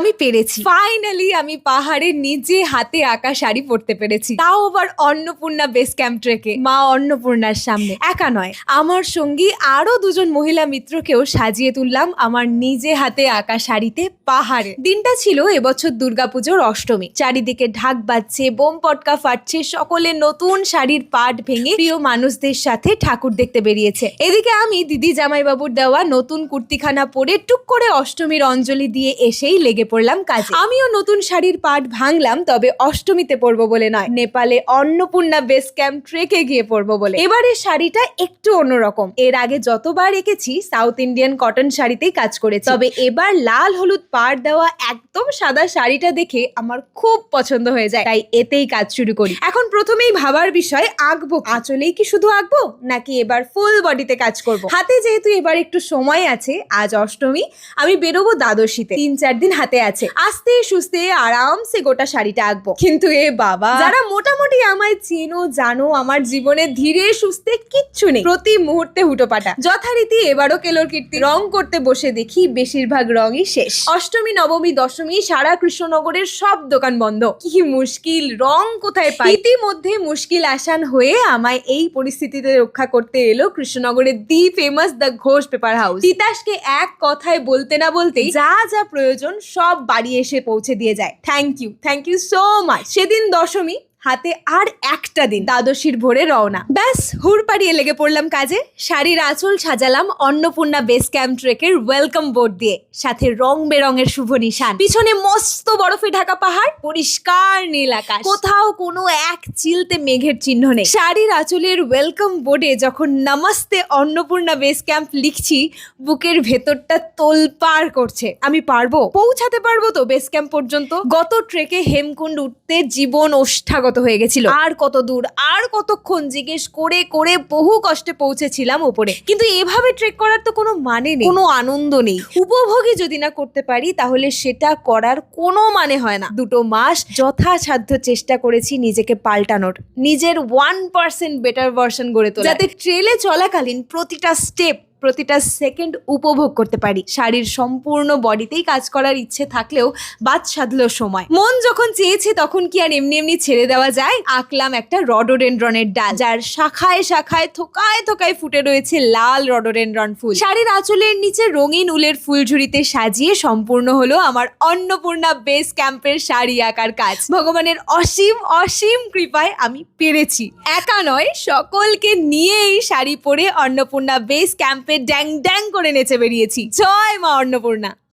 আমি পেরেছি। ফাইনালি আমি পাহাড়ের নিজে হাতে আঁকা শাড়ি পরতে পেরেছি। তাও আবার অন্নপূর্ণা বেস ক্যাম্প ট্রেকে মা অন্নপূর্ণার সামনে। একা নয়, আমার সঙ্গী আরও দুজন মহিলা মিত্রকেও সাজিয়ে তুললাম আমার নিজে হাতে আঁকা শাড়িতে পাহাড়ে। দিনটা ছিল এবছর দুর্গাপুজোর অষ্টমী। চারিদিকে ঢাক বাজছে, বোম পটকা ফাটছে, সকলে নতুন শাড়ির পাট ভেঙে প্রিয় মানুষদের সাথে ঠাকুর দেখতে বেরিয়েছে। এদিকে আমি দিদি জামাইবাবুর দেওয়া নতুন কুর্তিখানা পরে টুক করে অষ্টমীর অঞ্জলি দিয়ে এসেই লেগে পড়লাম কাজে। আমিও নতুন শাড়ির পাট ভাঙলাম, তবে অষ্টমীতে পরবো বলে নয়। নেপালে অন্নপূর্ণা বেস ক্যাম্প ট্রেকে গিয়ে পরবো বলে। এবারের শাড়িটা একটু অন্যরকম। এর আগে যতবার এঁকেছি, সাউথ ইন্ডিয়ান কটন শাড়িতেই কাজ করেছি। তবে এবার লাল হলুদ পাড় দেওয়া একদম সাদা শাড়িটা দেখে আমার খুব পছন্দ হয়ে যায়। তাই এতেই কাজ শুরু করি। এখন প্রথমেই ভাবার বিষয় আঁকবো। আঁচলেই কি শুধু আঁকবো, নাকি এবার ফুল বডিতে কাজ করব? হাতে যেহেতু এবার একটু সময় আছে, আজ অষ্টমী, আমি বেরোবো দ্বাদশীতে। তিন চার দিন হাতে আছে। আস্তে সুস্তে আরামসে গোটা শাড়িটা আঁকবো। কিন্তু এ বাবা, যারা মোটামুটি আমায় চেনো, জানো, আমার জীবনে ধীরে সুস্থে কিচ্ছু নেই। প্রতি মুহূর্তে হুটোপাটা। যথারীতি এবারও কেলোর কীর্তি রং করতে বসে দেখি বেশিরভাগ রঙই শেষ। অষ্টমী, নবমী, দশমী সারা কৃষ্ণনগরের সব দোকান বন্ধ। কি মুশকিল, রং কোথায় পাই? ইতিমধ্যে মুশকিল আসান হয়ে আমায় এই পরিস্থিতিতে রক্ষা করতে এলো কৃষ্ণনগরের the famous the Ghosh paper house. তিতাসকে এক কথায় বলতে না বলতেই যা যা প্রয়োজন সব বাড়ি এসে পৌঁছে দিয়ে যায়। Thank you thank you so much সেদিন দশমী হাতে আর একটা দিন। দ্বাদশীর ভোরে রওনা। ব্যাস হুড় পাড়িয়ে লেগে পড়লাম কাজে। শাড়ির আঁচল সাজালাম অন্নপূর্ণা বেস ক্যাম্প ট্রেকের ওয়েলকাম বোর্ড দিয়ে। সাথে রং বেরঙের শুভ নিশান। পিছনে মস্ত বরফে ঢাকা পাহাড়, পরিষ্কার নীল আকাশ। কোথাও কোনো এক চিলতে মেঘের চিহ্ন নেই। শাড়ির আঁচলের ওয়েলকাম বোর্ডে যখন নমস্তে অন্নপূর্ণা বেস ক্যাম্প লিখছি, বুকের ভেতরটা তোলপাড় করছে। আমি পারব? পৌঁছাতে পারব তো বেস ক্যাম্প পর্যন্ত? গত ট্রেকে হেমকুণ্ড উঠতে জীবন ওষ্ঠাগত। হয়ে গেছিল? আর কত দূর আর কতক্ষণ জিজ্ঞেস করে করে বহু কষ্টে পৌঁছেছিলাম উপরে। কিন্তু এভাবে ট্রেক করার তো কোনো মানে নেই। কোনো আনন্দ নেই। উপভোগী যদি না করতে পারি তাহলে সেটা করার কোনো মানে হয় না। দুটো মাস যথাসাধ্য চেষ্টা করেছি নিজেকে পাল্টানোর। নিজের ওয়ান পার্সেন্ট বেটার ভার্সন গড়ে তোলা যাতে ট্রেলে চলাকালীন প্রতিটা স্টেপ প্রতিটা সেকেন্ড উপভোগ করতে পারি। শাড়ির সম্পূর্ণ বডিতেই কাজ করার ইচ্ছে থাকলেও বাদ সাধলো সময়। মন যখন চেয়েছে তখন কি আর এমনি এমনি ছেড়ে দেওয়া যায়? আঁকলাম একটা রডোডেন্ড্রনের ডাল, যার শাখায় শাখায় থোকায় থোকায় ফুটে রয়েছে লাল রডোডেন্ড্রন ফুল। শাড়ির আঁচলের নিচে রঙিন উলের ফুলঝুরিতে সাজিয়ে সম্পূর্ণ হলো আমার অন্নপূর্ণা বেস ক্যাম্পের শাড়ি আঁকার কাজ। ভগবানের অসীম অসীম কৃপায় আমি পেরেছি। একা নয়, সকলকে নিয়েই শাড়ি পরে অন্নপূর্ণা বেস ক্যাম্পে ড্যাং ড্যাং করে নেচে বেরিয়েছি। জয় মা অন্নপূর্ণা।